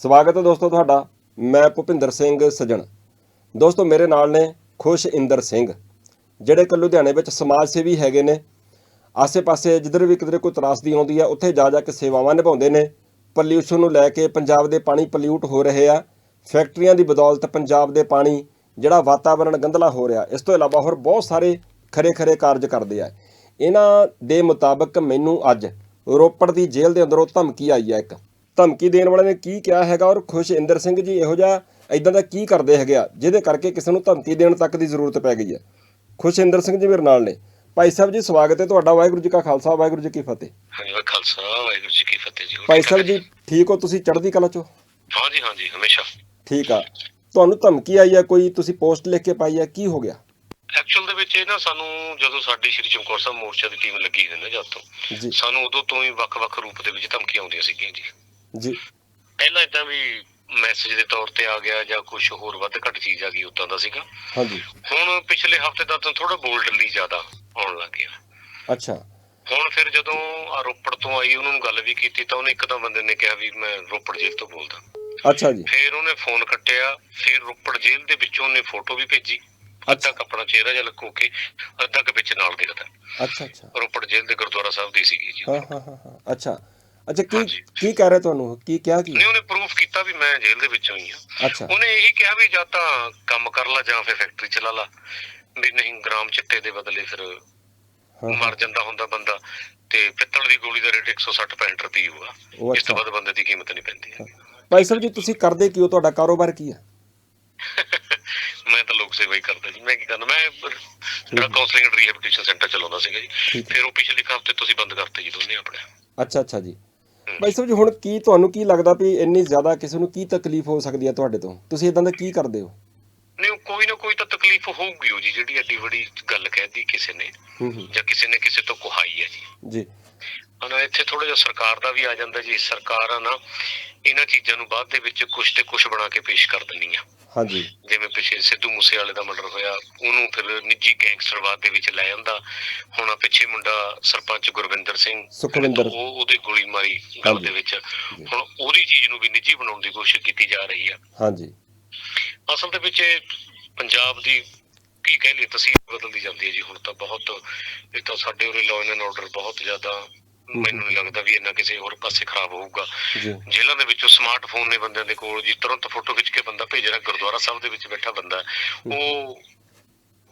ਸਵਾਗਤ ਹੈ ਦੋਸਤੋ ਤੁਹਾਡਾ। ਮੈਂ ਭੁਪਿੰਦਰ ਸਿੰਘ ਸਜਣ। ਦੋਸਤੋ, ਮੇਰੇ ਨਾਲ ਨੇ ਖੁਸ਼ ਇੰਦਰ ਸਿੰਘ, ਜਿਹੜੇ ਕਿ ਲੁਧਿਆਣੇ ਵਿੱਚ ਸਮਾਜ ਸੇਵੀ ਹੈਗੇ ਨੇ। ਆਸੇ-ਪਾਸੇ ਜਿੱਧਰ ਵੀ ਕਿਧਰੇ ਕੋਈ ਤਰਾਸਦੀ ਆਉਂਦੀ ਆ, ਉੱਥੇ ਜਾ ਜਾ ਕੇ ਸੇਵਾਵਾਂ ਨਿਭਾਉਂਦੇ ਨੇ। ਪੋਲਿਊਸ਼ਨ ਨੂੰ ਲੈ ਕੇ ਪੰਜਾਬ ਦੇ ਪਾਣੀ ਪੋਲਿਊਟ ਹੋ ਰਹੇ ਆ। ਫੈਕਟਰੀਆਂ ਦੀ ਬਦੌਲਤ ਪੰਜਾਬ ਦੇ ਪਾਣੀ, ਜਿਹੜਾ ਵਾਤਾਵਰਣ ਗੰਧਲਾ ਹੋ ਰਿਹਾ, ਇਸ ਤੋਂ ਇਲਾਵਾ ਹੋਰ ਬਹੁਤ ਸਾਰੇ ਖਰੇ ਖਰੇ ਕਾਰਜ ਕਰਦੇ ਆ। ਇਹਨਾਂ ਦੇ ਮੁਤਾਬਕ ਮੈਨੂੰ ਅੱਜ ਰੋਪੜ ਦੀ ਜੇਲ੍ਹ ਦੇ ਅੰਦਰੋਂ ਧਮਕੀ ਆਈ ਹੈ ਇੱਕ। ਧਮਕੀ ਦੇਣ ਵਾਲੇ ਨੇ ਕੀ ਕਿਹਾ ਹੈਗਾ ਔਰ ਖੁਸ਼ ਇੰਦਰ ਸਿੰਘ ਜੀ ਇਹੋ ਜਿਹਾ ਇਦਾਂ ਦਾ ਕੀ ਕਰਦੇ ਹੈਗੇ ਆ? ਜਿਹਦੇ ਕਰਕੇ ਕਿਸੇ ਨੂੰ ਧਮਕੀ ਦੇਣ ਤੱਕ ਦੀ ਜ਼ਰੂਰਤ ਪੈ ਗਈ ਹੈ। ਖੁਸ਼ ਇੰਦਰ ਸਿੰਘ ਜੀ ਮੇਰੇ ਨਾਲ ਨੇ। ਭਾਈ ਸਾਹਿਬ ਜੀ ਸਵਾਗਤ ਹੈ ਤੁਹਾਡਾ। ਵਾਹਿਗੁਰੂ ਜੀ ਕਾ ਖਾਲਸਾ ਵਾਹਿਗੁਰੂ ਜੀ ਕੀ ਫਤਿਹ। ਹਾਂਜੀ ਖਾਲਸਾ ਵਾਹਿਗੁਰੂ ਜੀ ਕੀ ਫਤਿਹ ਜੀ। ਭਾਈ ਸਾਹਿਬ ਜੀ ਠੀਕ ਹੋ? ਤੁਸੀਂ ਚੜ੍ਹਦੀ ਕਲਾ ਚੋ ਹਾਂਜੀ ਹਾਂਜੀ ਹਮੇਸ਼ਾ। ਠੀਕ ਆ। ਤੁਹਾਨੂੰ ਧਮਕੀ ਆਈ ਹੈ ਕੋਈ ਤੁਸੀਂ ਪੋਸਟ ਲਿਖ ਕੇ ਪਾਈ ਹੈ ਕੀ ਹੋ ਗਿਆ? ਐਕਚੁਅਲ ਦੇ ਵਿੱਚ ਇਹ ਨਾ ਸਾਨੂੰ ਜਦੋਂ ਸਾਡੀ ਸ਼੍ਰੀ ਚਮਕੌਰ ਸਾਹਿਬ ਮੋਰਚਾ ਦੀ ਟੀਮ ਲੱਗੀ ਹੋਈ ਨਾ ਜਦ ਤੋਂ ਸਾਨੂੰ ਉਦੋਂ ਤੋਂ ਹੀ ਵੱਖ-ਵੱਖ ਰੂਪ ਦੇ ਵਿੱਚ ਧਮਕੀਆਂ ਆਉਂਦੀਆਂ ਸੀਗੀਆਂ ਜੀ। ਜੀ। ਪਹਿਲਾਂ ਇਦਾਂ ਵੀ ਮੈਸੇਜ ਦੇ ਤੌਰ ਤੇ ਆ ਗਿਆ ਜਾਂ ਕੁਝ ਹੋਰ ਵੱਧ ਘੱਟ ਚੀਜ਼ ਆ ਗਈ ਉਦਾਂ ਦਾ ਸੀਗਾ। ਹਾਂਜੀ। ਹੁਣ ਪਿਛਲੇ ਹਫ਼ਤੇ ਦਾ ਤਾਂ ਥੋੜਾ ਬੋਲਡਲੀ ਜ਼ਿਆਦਾ ਆਉਣ ਲੱਗ ਗਿਆ। ਅੱਛਾ। ਹੁਣ ਫਿਰ ਜਦੋਂ ਆ ਰੋਪੜ ਤੋਂ ਆਈ ਉਹਨਾਂ ਨੂੰ ਗੱਲ ਵੀ ਕੀਤੀ ਤਾਂ ਉਹਨੇ ਇੱਕਦਮ ਬੰਦੇ ਨੇ ਕਿਹਾ ਵੀ ਮੈਂ ਰੋਪੜ ਜੇਲ੍ਹ ਤੋਂ ਬੋਲਦਾ। ਅੱਛਾ ਜੀ। ਫਿਰ ਉਹਨੇ ਫੋਨ ਕੱਟਿਆ ਫਿਰ ਰੋਪੜ ਜੇਲ੍ਹ ਦੇ ਵਿੱਚੋਂ ਉਹਨੇ ਫੋਟੋ ਵੀ ਭੇਜੀ। ਅੱਧਾ ਕੱਪੜਾ ਚਿਹਰਾ ਜਿਹਾ ਲੁਕੋ ਕੇ ਅੱਧਾ ਕੁ ਵਿੱਚ ਨਾਲ ਦਿਖਦਾ ਅੱਛਾ ਅੱਛਾ। ਰੋਪੜ ਜੇਲ੍ਹ ਦੇ ਗੁਰਦੁਆਰਾ ਸਾਹਿਬ ਦੀ ਸੀਗੀ ਜੀ। ਹਾਂ ਹਾਂ ਹਾਂ। ਅੱਛਾ। ਅੱਛਾ ਕੀ। ਕੀ ਕਹਿ ਰਿਹਾ ਤੁਹਾਨੂੰ? ਕੀ ਕਿਹਾ ਕੀ? ਨਹੀਂ ਉਹਨੇ ਪ੍ਰੂਫ ਕੀਤਾ ਵੀ ਮੈਂ ਜੇਲ੍ਹ ਦੇ ਵਿੱਚੋਂ ਹੀ ਆ ਅੱਛਾ। ਉਹਨੇ ਇਹੀ ਕਿਹਾ ਵੀ ਜਾਂ ਤਾਂ ਕੰਮ ਕਰ ਲਾ ਜਾਂ ਫਿਰ ਫੈਕਟਰੀ ਚਲਾ ਲਾ। ਵੀ ਨਹੀਂ ਗ੍ਰਾਮ ਚਿੱਟੇ ਦੇ ਬਦਲੇ ਫਿਰ ਮਰ ਜਾਂਦਾ ਹੁੰਦਾ ਬੰਦਾ ਤੇ ਪਿੱਤਲ ਦੀ ਗੋਲੀ ਦਾ ਰੇਟ 160 65 ਰੁਪਏ ਹੋਊਗਾ। ਇਸ ਤੋਂ ਵੱਧ ਬੰਦੇ ਦੀ ਕੀਮਤ ਨਹੀਂ ਪੈਂਦੀ। ਭਾਈ ਸਾਹਿਬ ਜੀ ਤੁਸੀਂ ਕਰਦੇ ਕੀ ਹੋ? ਤੁਹਾਡਾ ਕਾਰੋਬਾਰ ਕੀ ਹੈ? ਮੈਂ ਤਾਂ ਲੋਕ ਸੇਵਾ ਹੀ ਕਰਦਾ ਜੀ। ਮੈਂ ਕੀ ਕਰਨਾ? ਮੈਂ ਜਿਹੜਾ ਕਾਉਂਸਲਿੰਗ ਐਂਡ ਰੀਹੈਬਿਲਿਟੇਸ਼ਨ ਸੈਂਟਰ ਚਲਾਉਂਦਾ ਸੀਗਾ ਜੀ। ਫਿਰ ਉਹ ਪਿਛਲੇ ਹਫ਼ਤੇ ਤੁਸੀਂ ਬੰਦ ਕਰਤੇ ਜੀ ਦੋਨੇ ਆਪਣੇ। ਅੱਛਾ ਅੱਛਾ ਜੀ। ਭਾਈ ਸਾਹਿਬ ਜੀ ਹੁਣ ਕੀ ਤੁਹਾਨੂੰ ਕੀ ਲੱਗਦਾ ਵੀ ਇੰਨੀ ਜ਼ਿਆਦਾ ਕਿਸੇ ਨੂੰ ਕੀ ਤਕਲੀਫ ਹੋ ਸਕਦੀ ਹੈ ਤੁਹਾਡੇ ਤੋਂ? ਤੁਸੀਂ ਇਦਾਂ ਦਾ ਕੀ ਕਰਦੇ ਹੋ? ਨਹੀਂ ਕੋਈ ਨਾ ਕੋਈ ਤਾਂ ਤਕਲੀਫ ਹੋਊਗੀ ਜੀ ਜਿਹੜੀ ਐਡੀ ਵੱਡੀ ਗੱਲ ਕਹਿਦੀ ਕਿਸੇ ਨੇ ਜਾਂ ਕਿਸੇ ਨੇ ਕਿਸੇ ਤੋਂ ਕੁਹਾਈ ਹੈ ਜੀ। ਜੀ। ਹਨਾ ਇੱਥੇ ਥੋੜਾ ਜਿਹਾ ਸਰਕਾਰ ਦਾ ਵੀ ਆ ਜਾਂਦਾ ਜੀ ਸਰਕਾਰ ਆ ਨਾ ਇਹਨਾਂ ਚੀਜ਼ਾਂ ਨੂੰ ਬਾਅਦ ਦੇ ਵਿੱਚ ਕੁਛ ਤੇ ਕੁਛ ਬਣਾ ਕੇ ਪੇਸ਼ ਕਰ ਦਿੰਦੀਆਂ। ਹਾਂਜੀ। ਜਿਵੇਂ ਪਿੱਛੇ ਸਿੱਧੂ ਮੂਸੇਵਾਲੇ ਦਾ ਮਰਡਰ ਹੋਇਆ ਉਹਨੂੰ ਫਿਰ ਨਿੱਜੀ ਗੈਂਗਸਟਰਵਾਦ ਦੇ ਵਿੱਚ ਲੈ ਜਾਂਦਾ ਹੁਣ ਆਹ ਪਿੱਛੇ ਮੁੰਡਾ ਸਰਪੰਚ ਗੁਰਵਿੰਦਰ ਸਿੰਘ ਸੁਖਵਿੰਦਰ। ਉਹ ਉਹਦੇ ਗੋਲੀ ਮਾਰੀ ਗੱਲ। ਦੇ ਵਿੱਚ। ਹੁਣ ਉਹਦੀ ਚੀਜ਼ ਨੂੰ ਵੀ ਨਿੱਜੀ ਬਣਾਉਣ ਦੀ ਕੋਸ਼ਿਸ਼ ਕੀਤੀ ਜਾ ਰਹੀ ਆ। ਹਾਂਜੀ। ਅਸਲ ਦੇ ਵਿੱਚ ਪੰਜਾਬ ਦੀ ਕੀ ਕਹਿ ਲਈ ਤਸਵੀਰ ਬਦਲਦੀ ਜਾਂਦੀ ਹੈ ਜੀ। ਹੁਣ ਤਾਂ ਬਹੁਤ ਇਹ ਤਾਂ ਸਾਡੇ ਉਰੇ ਲਾਅ ਐਂਡ ਆਰਡਰ ਬਹੁਤ ਜ਼ਿਆਦਾ ਮੈਨੂੰ ਨਹੀਂ ਲੱਗਦਾ ਵੀ ਇਹਨਾਂ ਕਿਸੇ ਹੋਰ ਪਾਸੇ ਖਰਾਬ ਹੋਊਗਾ। ਜੇਲ੍ਹਾਂ ਦੇ ਵਿੱਚੋਂ ਸਮਾਰਟਫੋਨ ਨੇ ਬੰਦਿਆਂ ਦੇ ਕੋਲ ਜੀ ਤੁਰੰਤ ਫੋਟੋ ਖਿੱਚ ਕੇ ਬੰਦਾ ਭੇਜ ਰਿਹਾ ਗੁਰਦੁਆਰਾ ਸਾਹਿਬ ਦੇ ਵਿੱਚ ਬੈਠਾ ਬੰਦਾ। ਉਹ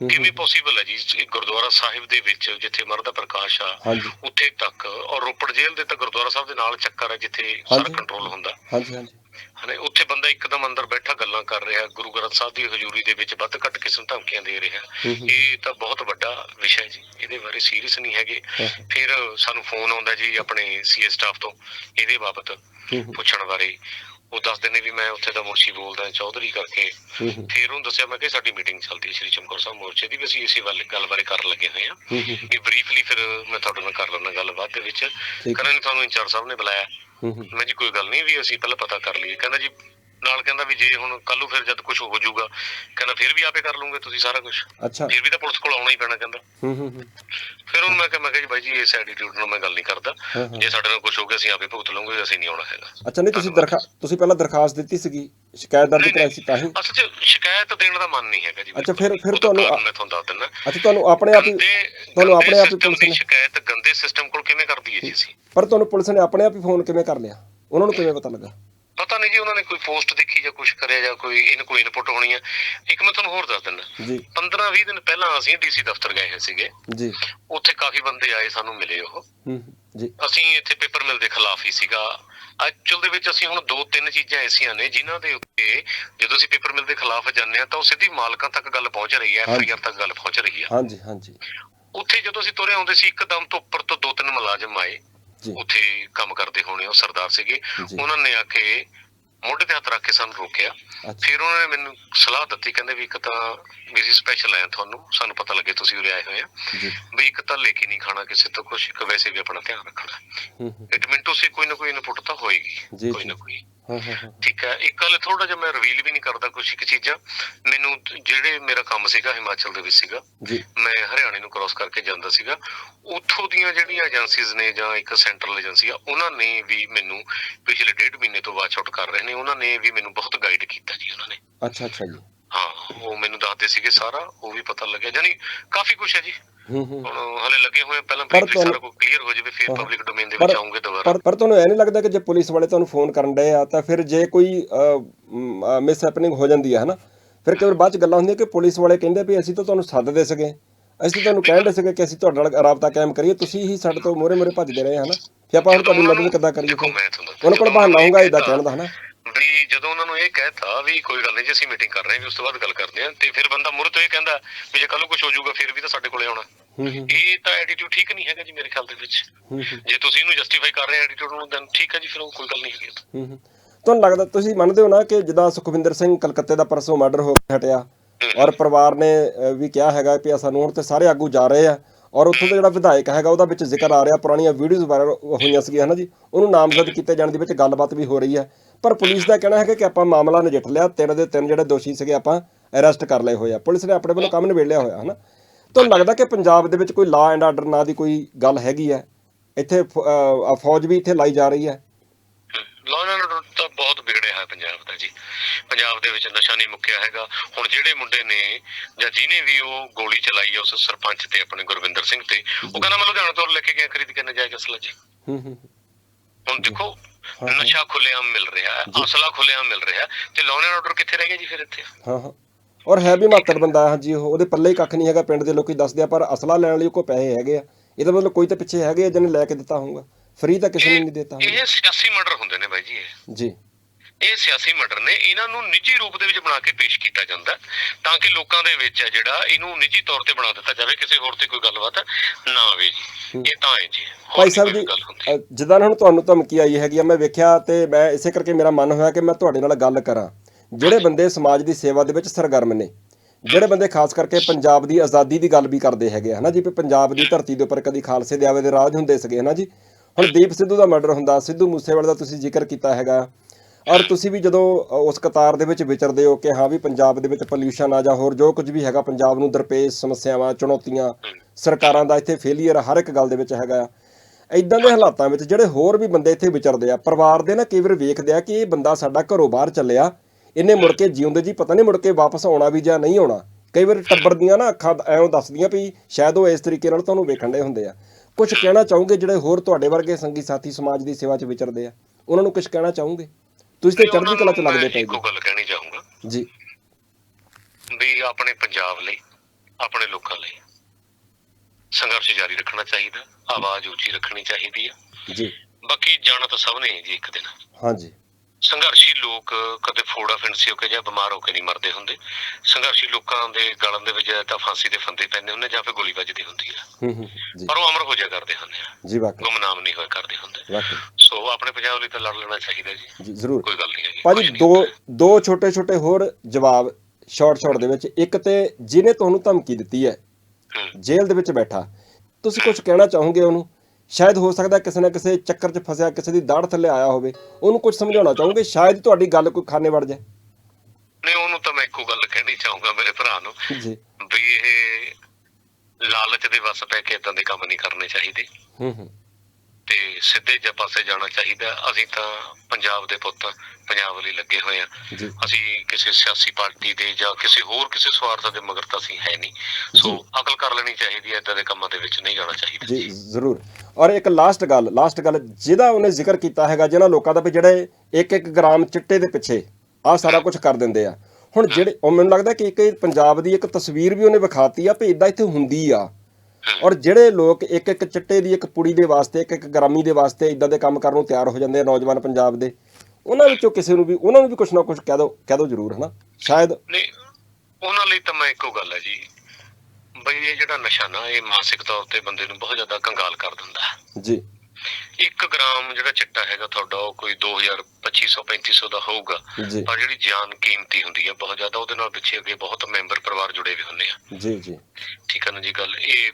ਕਿਵੇਂ। ਪੋਸੀਬਲ ਹੈ ਜੀ? ਗੁਰਦੁਆਰਾ ਸਾਹਿਬ ਦੇ ਵਿੱਚ ਜਿੱਥੇ ਮਰਦਾ ਪ੍ਰਕਾਸ਼ ਆ ਉੱਥੇ ਤੱਕ। ਔਰ ਰੋਪੜ ਜੇਲ੍ਹ ਦੇ ਤਾਂ ਗੁਰਦੁਆਰਾ ਸਾਹਿਬ ਦੇ ਨਾਲ ਚੱਕਰ ਹੈ ਜਿੱਥੇ। ਸਾਰਾ ਕੰਟਰੋਲ ਹੁੰਦਾ। ਹਾਂਜੀ ਹਾਂਜੀ। ਹਨੇ ਉੱਥੇ ਬੰਦਾ ਇੱਕਦਮ ਅੰਦਰ ਬੈਠਾ ਗੱਲਾਂ ਕਰ ਰਿਹਾ ਗੁਰੂ ਗ੍ਰੰਥ ਸਾਹਿਬ ਦੀ ਹਜ਼ੂਰੀ ਦੇ ਵਿੱਚ ਵੱਧ ਘੱਟ ਕਿਸਮ ਧਮਕੀਆਂ ਦੇ ਰਿਹਾ। ਇਹ ਤਾਂ ਬਹੁਤ ਵੱਡਾ ਵਿਸ਼ਾ ਜੀ ਇਹਦੇ ਬਾਰੇ ਸੀਰੀਅਸ ਨਹੀਂ ਹੈਗੇ। ਫਿਰ ਸਾਨੂੰ ਫੋਨ ਆਉਂਦਾ ਜੀ ਆਪਣੇ ਸੀਏ ਸਟਾਫ ਤੋਂ ਇਹਦੇ ਬਾਬਤ। ਪੁੱਛਣ ਬਾਰੇ ਉਹ ਦੱਸਦੇ ਨੇ ਵੀ ਮੈਂ ਉੱਥੇ ਦਾ ਮੁਰਸ਼ੀ ਬੋਲਦਾ ਚੌਧਰੀ ਕਰਕੇ। ਫਿਰ ਉਹਨੂੰ ਦੱਸਿਆ ਮੈਂ ਕਿ ਸਾਡੀ ਮੀਟਿੰਗ ਚੱਲਦੀ ਹੈ ਸ਼੍ਰੀ ਚਮਕੌਰ ਸਾਹਿਬ ਮੋਰਚੇ ਦੀ ਵੀ ਅਸੀਂ ਇਸੇ ਵੱਲ ਗੱਲ ਬਾਰੇ ਕਰਨ ਲੱਗੇ ਹੋਏ ਹੂੰ, ਵੀ ਬਰੀਫਲੀ ਫਿਰ ਮੈਂ ਤੁਹਾਡੇ ਨਾਲ ਕਰ ਲੈਣਾ ਗੱਲਬਾਤ ਦੇ ਵਿੱਚ। ਕਰਨ ਤੁਹਾਨੂੰ ਇੰਚਾਰਜ ਸਾਹਿਬ ਨੇ ਬੁਲਾਇਆ। ਮੈਂ ਜੀ ਕੋਈ ਗੱਲ ਨਹੀਂ ਵੀ ਅਸੀਂ ਪਹਿਲਾਂ ਪਤਾ ਕਰ ਲਈਏ। ਕਹਿੰਦਾ ਜੀ ਨਾਲ ਕਹਿੰਦਾ ਵੀ ਜੇ ਹੁਣ ਕੱਲ ਨੂੰ ਫਿਰ ਜਦ ਕੁਝ ਹੋ ਜਾਊਗਾ ਕਹਿੰਦਾ ਫਿਰ ਵੀ ਆਪੇ ਕਰ ਲੂਗੇ ਤੁਸੀਂ ਸਾਰਾ ਕੁਝ ਅੱਛਾ। ਫਿਰ ਵੀ ਤਾਂ ਪੁਲਿਸ ਕੋਲ ਆਉਣਾ ਹੀ ਪੈਣਾ ਕਹਿੰਦਾ। ਹੂੰ ਹੂੰ ਹੂੰ। ਫਿਰ ਉਹਨੂੰ ਮੈਂ ਕਿਹਾ ਮੈਂ ਕਿਹਾ ਜੀ ਬਾਈ ਜੀ ਇਸ ਐਟੀਟਿਊਡ ਨਾਲ ਮੈਂ ਗੱਲ ਨਹੀਂ ਕਰਦਾ। ਹਾਂ, ਹਾਂ। ਜੇ ਸਾਡੇ ਨਾਲ ਕੁਝ ਹੋ ਗਿਆ ਅਸੀਂ ਆਪੇ ਭੁਗਤ ਲਵਾਂਗੇ ਅਸੀਂ ਨਹੀਂ ਆਉਣਾ ਹੈਗਾ। ਅੱਛਾ ਨਹੀਂ ਤੁਸੀਂ ਦਰਖਾਸਤ ਤੁਸੀਂ ਪਹਿਲਾਂ ਦਰਖਾਸਤ ਦਿੱਤੀ ਸੀਗੀ ਸ਼ਿਕਾਇਤ ਦਰਜ ਨਹੀਂ, ਕਰਾਈ ਸੀ ਤਾਂ ਹੀ? ਅਸਲ 'ਚ ਸ਼ਿਕਾਇਤ ਦੇਣ ਦਾ ਮਨ ਨਹੀਂ ਹੈਗਾ ਜੀ ਅੱਛਾ, ਫਿਰ- ਫਿਰ ਉਹਦਾ ਤੁਹਾਨੂੰ ਕਾਰਨ ਮੈਂ ਤੁਹਾਨੂੰ ਦੱਸ ਦਿੰਦਾ। ਅੱਛਾ ਤੁਹਾਨੂੰ ਆਪਣੇ ਆਪ ਹੀ ਗੰਦੇ ਤੁਹਾਨੂੰ ਆਪਣੇ ਆਪ ਹੀ system ਪੁਲਿਸ ਦੀ ਨੇ ਸ਼ਿਕਾਇਤ ਗੰਦੇ ਸਿਸਟਮ ਕੋਲ ਕਿਵੇਂ ਕਰਦੀ ਹੈ ਜੀ ਅਸੀਂ? ਪਰ ਤੁਹਾਨੂੰ ਪੁਲਿਸ ਨੇ ਆਪਣੇ ਆਪ ਹੀ ਫੋਨ ਕਿਵੇਂ ਕਰ ਲਿਆ? ਉਹਨਾਂ ਨੂੰ ਕਿਵੇਂ ਪਤਾ ਲੱਗਾ? ਪਤਾ ਨਹੀਂ ਜੀ ਉਹਨਾਂ ਨੇ ਕੋਈ ਪੋਸਟ ਦੇਖੀ ਜਾਂ ਕੁਝ ਕਰਿਆ ਜਾਂ ਕੋਈ ਇਹਨ ਕੋਈ ਇਨਪੁਟ ਹੋਣੀ ਹੈ ਇੱਕ ਮੈਂ ਤੁਹਾਨੂੰ ਹੋਰ ਦੱਸ ਦਿੰਦਾ। ਜੀ। 15-20 ਦਿਨ ਪਹਿਲਾਂ ਅਸੀਂ ਡੀਸੀ ਦਫ਼ਤਰ ਗਏ ਹੋਏ ਸੀਗੇ। ਜੀ। ਉੱਥੇ ਕਾਫੀ ਬੰਦੇ ਆਏ ਸਾਨੂੰ ਮਿਲੇ ਉਹ। ਜੀ। ਅਸੀਂ ਇੱਥੇ ਪੇਪਰ ਮਿਲ ਦੇ ਖਿਲਾਫ ਹੀ ਸੀਗਾ। ਐਕਚੁਅਲ ਦੇ ਵਿੱਚ ਅਸੀਂ ਹੁਣ ਦੋ ਤਿੰਨ ਚੀਜ਼ਾਂ ਐਸੀਆਂ ਨੇ ਜਿਨ੍ਹਾਂ ਦੇ ਉੱਤੇ ਜਦੋਂ ਅਸੀਂ ਪੇਪਰ ਮਿਲ ਦੇ ਖਿਲਾਫ ਜਾਂਦੇ ਆ ਤਾਂ ਉਹ ਸਿੱਧੀ ਮਾਲਕਾਂ ਤੱਕ ਗੱਲ ਪਹੁੰਚ ਰਹੀ ਹੈ। ਐਫਆਈਆਰ ਤੱਕ ਗੱਲ ਪਹੁੰਚ ਰਹੀ ਹੈ ਹਾਂਜੀ ਹਾਂਜੀ। ਉੱਥੇ ਜਦੋਂ ਅਸੀਂ ਤੁਰੇ ਆਉਂਦੇ ਸੀ ਇੱਕਦਮ ਤੋਂ ਉੱਪਰ ਤੋਂ ਦੋ ਤਿੰਨ ਮੁਲਾਜ਼ਮ ਆਏ। ਉੱਥੇ ਕੰਮ ਕਰਦੇ ਹੋਣੇ ਉਹ ਸਰਦਾਰ ਸੀਗੇ। ਉਹਨਾਂ ਨੇ ਆ ਕੇ ਮੋਢੇ ਤੇ ਹੱਥ ਰੱਖ ਕੇ ਸਾਨੂੰ ਰੋਕਿਆ। ਫਿਰ ਉਹਨਾਂ ਨੇ ਮੈਨੂੰ ਸਲਾਹ ਦਿੱਤੀ ਕਹਿੰਦੇ ਵੀ ਇੱਕ ਤਾਂ ਮੇਰੀ ਸਪੈਸ਼ਲ ਆਇਆ ਤੁਹਾਨੂੰ ਸਾਨੂੰ ਪਤਾ ਲੱਗੇ ਤੁਸੀਂ ਉਰੇ ਆਏ ਹੋਏ ਆ। ਵੀ ਇੱਕ ਤਾਂ ਲੈ ਕੇ ਨਹੀਂ ਖਾਣਾ ਕਿਸੇ ਤੋਂ ਕੁਛ ਇੱਕ ਵੈਸੇ ਵੀ ਆਪਣਾ ਧਿਆਨ ਰੱਖਣਾ। ਹੂੰ ਹੂੰ। ਇਟ ਮੀਨ ਟੂ ਸੇ ਕੋਈ ਨਾ ਕੋਈ ਇਨਪੁਟ ਤਾਂ ਹੋਏਗੀ। ਕੋਈ। ਨਾ ਕੋਈ। ਹਾਂ ਹਾਂ ਹਾਂ ਠੀਕ ਹੈ ਇੱਕ ਗੱਲ ਥੋੜਾ ਜਿਹਾ ਮੈਂ ਰਿਵੀਲ ਵੀ ਨਹੀਂ ਕਰਦਾ ਕੁਝ ਇੱਕ ਚੀਜ਼ਾਂ। ਮੈਨੂੰ ਜਿਹੜੇ ਮੇਰਾ ਕੰਮ ਸੀਗਾ ਹਿਮਾਚਲ ਦੇ ਵਿੱਚ ਸੀਗਾ ਜੀ। ਮੈਂ ਹਰਿਆਣੇ ਨੂੰ ਕ੍ਰਾਸ ਕਰਕੇ ਜਾਂਦਾ ਸੀਗਾ। ਉੱਥੋਂ ਦੀਆਂ ਜਿਹੜੀਆਂ ਏਜੰਸੀਜ਼ ਨੇ ਜਾਂ ਇੱਕ ਸੈਂਟਰਲ ਏਜੰਸੀ ਆ ਉਹਨਾਂ ਨੇ ਵੀ ਮੈਨੂੰ ਪਿਛਲੇ ਡੇਢ ਮਹੀਨੇ ਤੋਂ ਵਾਚ ਆਊਟ ਕਰ ਰਹੇ ਨੇ। ਉਹਨਾਂ ਨੇ ਵੀ ਮੈਨੂੰ ਬਹੁਤ ਗਾਈਡ ਕੀਤਾ ਜੀ ਉਹਨਾਂ ਨੇ। ਅੱਛਾ ਅੱਛਾ ਜੀ। ਹਾਂ ਉਹ ਮੈਨੂੰ ਦੱਸਦੇ ਸੀਗੇ ਸਾਰਾ ਉਹ ਵੀ ਪਤਾ ਲੱਗਿਆ। ਜਾਨੀ ਕਾਫੀ ਕੁਝ ਹੈ ਜੀ। ਹੂੰ ਹੂੰ ਹੁਣ ਹਲੇ ਲੱਗੇ ਹੋਏ ਪਹਿਲਾਂ ਪਰ ਸਾਰਾ ਤੁਹਾਨੂੰ- ਕੁਝ ਕਲੀਅਰ ਹੋ ਜਾਵੇ ਫਿਰ। ਪਬਲਿਕ ਡੋਮੇਨ ਦੇ ਵਿੱਚ ਆਉਂਗੇ ਦੁਬਾਰਾ। ਪਰ ਪਰ ਤੁਹਾਨੂੰ ਐ ਨਹੀਂ ਲੱਗਦਾ ਕਿ ਜੇ ਪੁਲਿਸ ਵਾਲੇ ਤੁਹਾਨੂੰ ਫੋਨ ਕਰਨ ਡਏ ਆ ਤਾਂ ਫਿਰ ਜੇ ਕੋਈ ਮਿਸ ਹੈਪਨਿੰਗ ਹੋ ਜਾਂਦੀ ਹੈ ਹਨਾ? ਫਿਰ ਕਈ ਵਾਰ ਬਾਅਦ ਚ ਗੱਲਾਂ ਹੁੰਦੀਆਂ ਕਿ ਪੁਲਿਸ ਵਾਲੇ ਕਹਿੰਦੇ ਵੀ ਅਸੀਂ ਤਾਂ ਤੁਹਾਨੂੰ ਸੱਦਦੇ ਸੀਗੇ। ਅਸੀਂ ਤੁਹਾਨੂੰ ਕਹਿੰਦੇ ਸੀਗੇ ਕਿ ਅਸੀਂ ਤੁਹਾਡੇ ਨਾਲ ਰਾਬਤਾ ਕਾਇਮ ਕਰੀਏ ਤੁਸੀਂ ਹੀ ਸਾਡੇ ਤੋਂ ਮੋਰੇ ਮੋਰੇ ਭੱਜਦੇ ਰਹੇ ਹਨਾ? ਫਿਰ ਆਪਾਂ ਹੁਣ ਤੁਹਾਡੀ ਮਦਦ ਕਿੱਦਾਂ ਕਰੀਏ ਦੇਖੋ ਫਿਰ? ਮੈਂ ਤੁਹਾਨੂੰ ਉਹਨਾਂ ਕੋਲ ਬਹਾਨਾ ਹੋਊਗਾ ਇਦਾਂ ਕਹਿਣ ਦਾ ਹਨਾ? ਇਹ ਕਹਿਤਾ ਵੀ ਕੋਈ ਗੱਲ ਨਹੀਂ ਜੀ ਅਸੀਂ ਮੀਟਿੰਗ ਕਰ ਰਹੇ ਹਾਂ ਵੀ ਉਸ ਤੋਂ ਬਾਅਦ ਗੱਲ ਕਰਦੇ ਹਾਂ। ਤੇ ਫਿਰ ਬੰਦਾ ਮੁਰ ਤੋਂ ਇਹ ਕਹਿੰਦਾ ਵੀ ਜੇ ਕੱਲ ਨੂੰ ਕੁਝ ਹੋ ਜਾਊਗਾ ਫਿਰ ਵੀ ਤਾਂ ਸਾਡੇ ਕੋਲੇ ਆਉਣਾ। ਇਹ ਤਾਂ ਐਟੀਟਿਊਡ ਠੀਕ ਨਹੀਂ ਹੈਗਾ ਜੀ ਮੇਰੇ ਖਿਆਲ ਦੇ ਵਿੱਚ। ਜੇ ਤੁਸੀਂ ਇਹਨੂੰ ਜਸਟੀਫਾਈ ਕਰ ਰਹੇ ਹੋ ਐਟੀਟਿਊਡ ਨੂੰ ਤਾਂ ਠੀਕ ਹੈ ਜੀ ਫਿਰ ਉਹ ਕੋਈ ਗੱਲ ਨਹੀਂ ਹੈਗੀ। ਤੁਹਾਨੂੰ ਲੱਗਦਾ ਤੁਸੀਂ ਮੰਨਦੇ ਹੋ ਨਾ ਕਿ ਜਿੱਦਾਂ ਸੁਖਵਿੰਦਰ ਸਿੰਘ ਕਲਕੱਤੇ ਦਾ ਪਰਸੋਂ ਮਰਡਰ ਹੋ ਕੇ ਹਟਿਆ ਔਰ ਪਰਿਵਾਰ ਨੇ ਵੀ ਕਿਹਾ ਹੈਗਾ ਕਿ ਸਾਨੂੰ ਹੁਣ ਤੇ ਸਾਰੇ ਆਗੂ ਜਾ ਰਹੇ ਆ। ਔਰ ਉੱਥੋਂ ਦਾ ਜਿਹੜਾ ਵਿਧਾਇਕ ਹੈਗਾ, ਉਹਦਾ ਵਿੱਚ ਜ਼ਿਕਰ ਆ ਰਿਹਾ, ਪੁਰਾਣੀਆਂ ਵੀਡੀਓਜ਼ ਵਾਇਰਲ ਹੋਈਆਂ ਸੀਗੀਆਂ, ਹਨਾ ਜੀ? ਉਹਨੂੰ ਨਾਮਜ਼ਦ ਕੀਤੇ ਜਾਣ ਦੇ ਵਿੱਚ ਗੱਲਬਾਤ ਵੀ ਹੋ ਰਹੀ ਹੈ। ਪਰ ਪੁਲਿਸ ਦਾ ਕਹਿਣਾ ਹੈਗਾ ਕਿ ਆਪਾਂ ਮਾਮਲਾ ਨਜਿੱਠ ਲਿਆ, ਤਿੰਨ ਦੇ ਤਿੰਨ ਜਿਹੜੇ ਦੋਸ਼ੀ ਸੀਗੇ, ਆਪਾਂ ਅਰੈਸਟ ਕਰ ਲਏ ਹੋਏ ਆ। ਪੁਲਿਸ ਨੇ ਆਪਣੇ ਵੱਲੋਂ ਕੰਮ ਨਿਬੇੜ ਲਿਆ ਹੋਇਆ, ਹਨਾ? ਤੁਹਾਨੂੰ ਲੱਗਦਾ ਕਿ ਪੰਜਾਬ ਦੇ ਵਿੱਚ ਕੋਈ ਲਾ ਐਂਡ ਆਰਡਰ ਨਾਂ ਦੀ ਕੋਈ ਗੱਲ ਹੈਗੀ ਹੈ। ਇੱਥੇ ਫੌਜ ਵੀ ਇੱਥੇ ਲਾਈ ਜਾ ਰਹੀ ਹੈ। ਲਾਅ ਐਂਡ ਆਰਡਰ ਤਾਂ ਬਹੁਤ ਵਿਗੜਿਆ ਹੈ ਪੰਜਾਬ ਦਾ ਜੀ ਪੰਜਾਬ ਦੇ ਵਿੱਚ ਨਸ਼ਾ ਨਹੀਂ ਮੁੱਕਿਆ ਹੈਗਾ। ਹੁਣ ਜਿਹੜੇ ਮੁੰਡੇ ਨੇ ਜਾਂ ਜਿਹਨੇ ਵੀ ਉਹ ਗੋਲੀ ਚਲਾਈ ਹੈ ਉਸ ਸਰਪੰਚ ਤੇ ਆਪਣੇ ਗੁਰਵਿੰਦਰ ਸਿੰਘ ਤੇ ਉਹ ਕਹਿੰਦਾ ਮੈਂ ਲੁਧਿਆਣਾ ਤੋਂ ਲੈ ਕੇ ਗਿਆ ਖਰੀਦ ਕੇ ਨਜਾਇਜ਼ ਅਸਲਾ ਜੀ। ਹੂੰ ਹੂੰ ਹੁਣ ਦੇਖੋ। ਨਸ਼ਾ ਖੁੱਲੇਆਮ ਮਿਲ ਰਿਹਾ ਹੈ ਅਸਲਾ ਖੁੱਲੇਆਮ ਮਿਲ ਰਿਹਾ ਤੇ ਐਂਡ ਆਰਡਰ ਕਿੱਥੇ ਰਹਿ ਗਿਆ ਜੀ ਫਿਰ ਇੱਥੇ? ਹਾਂ ਹਾਂ। ਔਰ ਹੈ ਵੀ ਮਾਤਰ ਬੰਦਾ ਹੈ ਉਹ ਉਹਦੇ ਪੱਲੇ ਹੀ ਕੱਖ ਨਹੀਂ ਹੈਗਾ ਪਿੰਡ ਦੇ ਲੋਕੀ ਦੱਸਦੇ ਆ ਪਰ ਅਸਲਾ ਲੈਣ ਲਈ ਕੋ ਪੈਸੇ ਹੈਗੇ ਆ। ਇਹਦਾ ਮਤਲਬ ਕੋਈ ਤਾਂ ਪਿੱਛੇ ਹੈਗੇ ਆ ਜਿਹਨੇ ਲੈ ਕੇ ਦਿੱਤਾ ਹੋਊਗਾ। ਫ੍ਰੀ ਤਾਂ ਕਿਸੇ ਨੇ ਨਹੀਂ ਦਿੱਤਾ ਹੋਊਗਾ। ਇਹ ਸਿਆਸੀ ਮਰਡਰ ਹੁੰਦੇ ਨੇ ਬਾਈ ਜੀ ਇਹ। ਜੀ। ਇਹ ਸਿਆਸੀ ਮਰਡਰ ਨੇ ਇਹਨਾਂ ਨੂੰ ਨਿੱਜੀ ਰੂਪ ਦੇ ਵਿੱਚ ਬਣਾ ਕੇ ਪੇਸ਼ ਕੀਤਾ ਜਾਂਦਾ ਤਾਂ ਕਿ ਲੋਕਾਂ ਦੇ ਵਿੱਚ ਹੈ ਜਿਹੜਾ ਇਹਨੂੰ ਨਿੱਜੀ ਤੌਰ ਤੇ ਬਣਾ ਦਿੱਤਾ ਜਾਵੇ ਕਿਸੇ ਹੋਰ ਤੇ ਕੋਈ ਗੱਲਬਾਤ ਨਾ ਆਵੇ ਜੀ। ਇਹ ਤਾਂ ਹੈ ਜੀ। ਭਾਈ ਸਾਹਿਬ ਜੀ ਜਿੱਦਾਂ ਹੁਣ ਤੁਹਾਨੂੰ ਧਮਕੀ ਆਈ ਹੈਗੀ ਆ ਮੈਂ ਵੇਖਿਆ ਤੇ ਮੈਂ ਇਸੇ ਕਰਕੇ ਮੇਰਾ ਮਨ ਹੋਇਆ ਕਿ ਮੈਂ ਤੁਹਾਡੇ ਨਾਲ ਗੱਲ ਕਰਾਂ। ਜਿਹੜੇ ਬੰਦੇ ਸਮਾਜ ਦੀ ਸੇਵਾ ਦੇ ਵਿੱਚ ਸਰਗਰਮ ਨੇ ਜਿਹੜੇ ਬੰਦੇ ਖਾਸ ਕਰਕੇ ਪੰਜਾਬ ਦੀ ਆਜ਼ਾਦੀ ਦੀ ਗੱਲ ਵੀ ਕਰਦੇ ਹੈਗੇ ਹਨਾ ਜੀ? ਵੀ ਪੰਜਾਬ ਦੀ ਧਰਤੀ ਦੇ ਉੱਪਰ ਕਦੀ ਖਾਲਸੇ ਦੇ ਆਵੇ ਦੇ ਰਾਜ ਹੁੰਦੇ ਸੀਗੇ ਹਨਾ ਜੀ? ਹੁਣ ਦੀਪ ਸਿੱਧੂ ਦਾ ਮਰਡਰ ਹੁੰਦਾ ਸਿੱਧੂ ਮੂਸੇਵਾਲੇ ਦਾ ਤੁਸੀਂ ਜ਼ਿਕਰ ਕੀਤਾ ਹੈਗਾ। ਔਰ ਤੁਸੀਂ ਵੀ ਜਦੋਂ ਉਸ ਕਤਾਰ ਦੇ ਵਿੱਚ ਵਿਚਰਦੇ ਹੋ ਕਿ ਹਾਂ ਵੀ ਪੰਜਾਬ ਦੇ ਵਿੱਚ ਪੋਲਿਊਸ਼ਨ ਆ ਜਾਂ ਹੋਰ ਜੋ ਕੁਝ ਵੀ ਹੈਗਾ ਪੰਜਾਬ ਨੂੰ ਦਰਪੇਸ਼ ਸਮੱਸਿਆਵਾਂ, ਚੁਣੌਤੀਆਂ, ਸਰਕਾਰਾਂ ਦਾ ਇੱਥੇ ਫੇਲੀਅਰ ਹਰ ਇੱਕ ਗੱਲ ਦੇ ਵਿੱਚ ਹੈਗਾ ਆ। ਇਦਾਂ ਦੇ ਹਾਲਾਤਾਂ ਵਿੱਚ ਜਿਹੜੇ ਹੋਰ ਵੀ ਬੰਦੇ ਇੱਥੇ ਵਿਚਰਦੇ ਆ, ਪਰਿਵਾਰ ਦੇ ਨਾ ਕਈ ਵਾਰ ਵੇਖਦੇ ਆ ਕਿ ਇਹ ਬੰਦਾ ਸਾਡਾ ਘਰੋਂ ਬਾਹਰ ਚੱਲਿਆ, ਇਹਨੇ ਮੁੜ ਕੇ ਜਿਉਂਦੇ ਜੀ ਪਤਾ ਨਹੀਂ ਮੁੜ ਕੇ ਵਾਪਸ ਆਉਣਾ ਵੀ ਜਾਂ ਨਹੀਂ ਆਉਣਾ। ਕਈ ਵਾਰ ਟੱਬਰ ਦੀਆਂ ਨਾ ਅੱਖਾਂ ਐਵੇਂ ਦੱਸਦੀਆਂ ਵੀ ਸ਼ਾਇਦ ਉਹ ਇਸ ਤਰੀਕੇ ਨਾਲ ਤੁਹਾਨੂੰ ਵੇਖਣ ਦੇ ਹੁੰਦੇ ਆ। ਕੁਝ ਕਹਿਣਾ ਚਾਹੋਗੇ ਜਿਹੜੇ ਹੋਰ ਤੁਹਾਡੇ ਵਰਗੇ ਸੰਗੀ ਸਾਥੀ ਸਮਾਜ ਦੀ ਸੇਵਾ 'ਚ ਵਿਚਰਦੇ ਆ? ਉਹਨਾਂ ਨੂੰ ਕੁਝ ਕਹਿਣਾ ਚਾਹੋਗੇ? ਤੁਸੀਂ ਤੇ ਚੜ੍ਹਦੀ ਕਲਾ 'ਚ ਲੱਗਦੇ ਪਏ ਇੱਕੋ ਗੱਲ ਕਹਿਣੀ ਚਾਹੂੰਗਾ। ਜੀ। ਵੀ ਆਪਣੇ ਪੰਜਾਬ ਲਈ ਆਪਣੇ ਲੋਕਾਂ ਲਈ ਸੰਘਰਸ਼ ਜਾਰੀ ਰੱਖਣਾ ਚਾਹੀਦਾ ਆਵਾਜ਼ ਉੱਚੀ ਰੱਖਣੀ ਚਾਹੀਦੀ ਆ। ਜੀ। ਬਾਕੀ ਜਾਣਾ ਤਾਂ ਸਭ ਨੇ ਜੀ ਇੱਕ ਦਿਨ। ਹਾਂਜੀ। ਸੰਘਰਸ਼ੀ ਲੋਕ ਕਦੇ ਫੋੜਾ ਫਿੰਸੀ ਹੋ ਕੇ ਜਾਂ ਬਿਮਾਰ ਹੋ ਕੇ ਨਹੀਂ ਮਰਦੇ ਹੁੰਦੇ। ਸੰਘਰਸ਼ੀ ਲੋਕਾਂ ਦੇ ਗਲਨ ਦੇ ਵਿੱਚ ਤਾਂ ਫਾਂਸੀ ਦੇ ਫੰਦੇ ਪੈਂਦੇ ਹੁੰਦੇ ਜਾਂ ਫਿਰ ਗੋਲੀ ਵੱਜਦੀ ਹੁੰਦੀ ਹੈ। ਹੂੰ ਹੂੰ ਪਰ ਉਹ ਅਮਰ ਹੋ ਜਾ ਕਰਦੇ ਹੁੰਦੇ ਆ। ਜੀ ਵਾਕਈ। ਗੁਮਨਾਮ ਨਹੀਂ ਹੋਏ ਕਰਦੇ ਹੁੰਦੇ। ਸੋ ਆਪਣੇ ਪੰਜਾਬ ਲਈ ਤਾਂ ਲੜ ਲੈਣਾ ਚਾਹੀਦਾ ਜੀ। ਜੀ ਜ਼ਰੂਰ। ਕੋਈ ਗੱਲ ਨਹੀਂ ਹੈਗੀ। ਭਾਜੀ ਦੋ। ਦੋ ਛੋਟੇ ਛੋਟੇ ਹੋਰ ਜਵਾਬ ਸ਼ਾਰਟ ਸ਼ਾਰਟ ਦੇ ਵਿੱਚ। ਇੱਕ ਤੇ ਜਿਹਨੇ ਤੁਹਾਨੂੰ ਧਮਕੀ ਦਿੱਤੀ ਹੈ ਹੂੰ। ਜੇਲ੍ਹ ਦੇ ਵਿੱਚ ਬੈਠਾ। ਤੁਸੀਂ ਕੁਝ ਕਹਿਣਾ ਚਾਹੋਗੇ ਉਹਨੂੰ? ਸ਼ਾਇਦ ਹੋ ਸਕਦਾ ਕਿਸੇ ਨਾ ਕਿਸੇ ਚੱਕਰ 'ਚ ਫਸਿਆ ਕਿਸੇ ਦੀ ਦਾੜ ਥੱਲੇ ਆਇਆ ਹੋਵੇ। ਉਹਨੂੰ ਕੁਝ ਸਮਝਾਉਣਾ ਚਾਹੋਗੇ? ਸ਼ਾਇਦ ਤੁਹਾਡੀ ਗੱਲ ਕੋਈ ਖਾਨੇ ਵੜ ਜਾਏ। ਨਹੀਂ ਉਹਨੂੰ ਤਾਂ ਮੈਂ ਇੱਕੋ ਗੱਲ ਕਹਿਣੀ ਚਾਹੂੰਗਾ ਮੇਰੇ ਭਰਾ ਨੂੰ ਜੀ। ਵੀ ਇਹ ਲਾਲਚ ਦੇ ਵਸ ਪੈ ਕੇ ਇਦਾਂ ਦੇ ਕੰਮ ਨਹੀਂ ਕਰਨੇ ਚਾਹੀਦੇ। ਹੂੰ ਹੂੰ। ਤੇ ਸਿੱਧੇ ਜਿਹੇ ਪਾਸੇ ਜਾਣਾ ਚਾਹੀਦਾ। ਅਸੀਂ ਤਾਂ ਪੰਜਾਬ ਦੇ ਪੁੱਤ ਪੰਜਾਬ ਲਈ ਲੱਗੇ ਹੋਏ ਆ ਜੀ। ਅਸੀਂ ਕਿਸੇ ਸਿਆਸੀ ਪਾਰਟੀ ਦੇ ਜਾਂ ਕਿਸੇ ਹੋਰ ਕਿਸੇ ਸਵਾਰਥ ਦੇ ਮਗਰ ਤਾਂ ਅਸੀਂ ਹੈ ਨਹੀਂ। ਸੋ ਅਕਲ ਕਰ ਲੈਣੀ ਚਾਹੀਦੀ ਹੈ ਇਦਾਂ ਦੇ ਕੰਮਾਂ ਦੇ ਵਿੱਚ ਨਹੀਂ ਜਾਣਾ ਚਾਹੀਦਾ। ਜੀ ਜ਼ਰੂਰ। ਔਰ ਇੱਕ ਲਾਸਟ ਗੱਲ ਲਾਸਟ ਗੱਲ ਜਿਹਦਾ ਉਹਨੇ ਜ਼ਿਕਰ ਕੀਤਾ ਹੈਗਾ ਜਿਹਨਾਂ ਲੋਕਾਂ ਦਾ ਵੀ ਜਿਹੜੇ ਇੱਕ ਇੱਕ ਗ੍ਰਾਮ ਚਿੱਟੇ ਦੇ ਪਿੱਛੇ ਆਹ ਸਾਰਾ ਕੁਝ ਕਰ ਦਿੰਦੇ ਆ। ਹੁਣ ਜਿਹੜੇ ਉਹ ਮੈਨੂੰ ਲੱਗਦਾ ਕਿ ਇੱਕ ਪੰਜਾਬ ਦੀ ਇੱਕ ਤਸਵੀਰ ਵੀ ਉਹਨੇ ਵਿਖਾਤੀ ਆ ਵੀ ਇਦਾਂ ਇੱਥੇ ਹੁੰਦੀ ਆ। ਔਰ ਜਿਹੜੇ ਲੋਕ ਇੱਕ ਇੱਕ ਚਿੱਟੇ ਦੀ ਇੱਕ ਪੁੜੀ ਦੇ ਵਾਸਤੇ ਇੱਕ ਇੱਕ ਗ੍ਰਾਮੀ ਦੇ ਵਾਸਤੇ ਇਦਾਂ ਦੇ ਕੰਮ ਕਰਨ ਨੂੰ ਤਿਆਰ ਹੋ ਜਾਂਦੇ ਆ ਨੌਜਵਾਨ ਪੰਜਾਬ ਦੇ ਉਹਨਾਂ ਵਿੱਚੋਂ ਕਿਸੇ ਨੂੰ ਵੀ ਉਹਨਾਂ ਨੂੰ ਵੀ ਕੁਝ ਨਾ ਕੁਝ ਕਹਿ ਦੋ ਕਹਿ ਦੋ ਜ਼ਰੂਰ ਹਨਾ? ਸ਼ਾਇਦ ਨਹੀਂ ਉਹਨਾਂ ਲਈ ਤਾਂ ਮੈਂ ਇੱਕੋ ਗੱਲ ਹੈ ਜੀ। ਬਈ ਇਹ ਜਿਹੜਾ ਨਸ਼ਾ ਨਾ ਇਹ ਮਾਨਸਿਕ ਤੌਰ ਤੇ ਬੰਦੇ ਨੂੰ ਬਹੁਤ ਜ਼ਿਆਦਾ ਕੰਗਾਲ ਕਰ ਦਿੰਦਾ ਜੀ। 1 ਗ੍ਰਾਮ ਜਿਹੜਾ ਚਿੱਟਾ ਹੈਗਾ ਤੁਹਾਡਾ ਉਹ ਕੋਈ 2000 2500 3500 ਦਾ ਹੋਊਗਾ। ਪਰ ਜਿਹੜੀ ਜਾਨ ਕੀਮਤੀ ਹੁੰਦੀ ਹੈ ਬਹੁਤ ਜ਼ਿਆਦਾ ਉਹਦੇ ਨਾਲ ਪਿੱਛੇ ਅੱਗੇ ਬਹੁਤ ਮੈਂਬਰ ਪਰਿਵਾਰ ਜੁੜੇ ਵੀ ਹੁੰਦੇ ਆ। ਜੀ ਜੀ। ਠੀਕ ਹੈ ਨਾ ਜੀ ਗੱਲ ਇਹ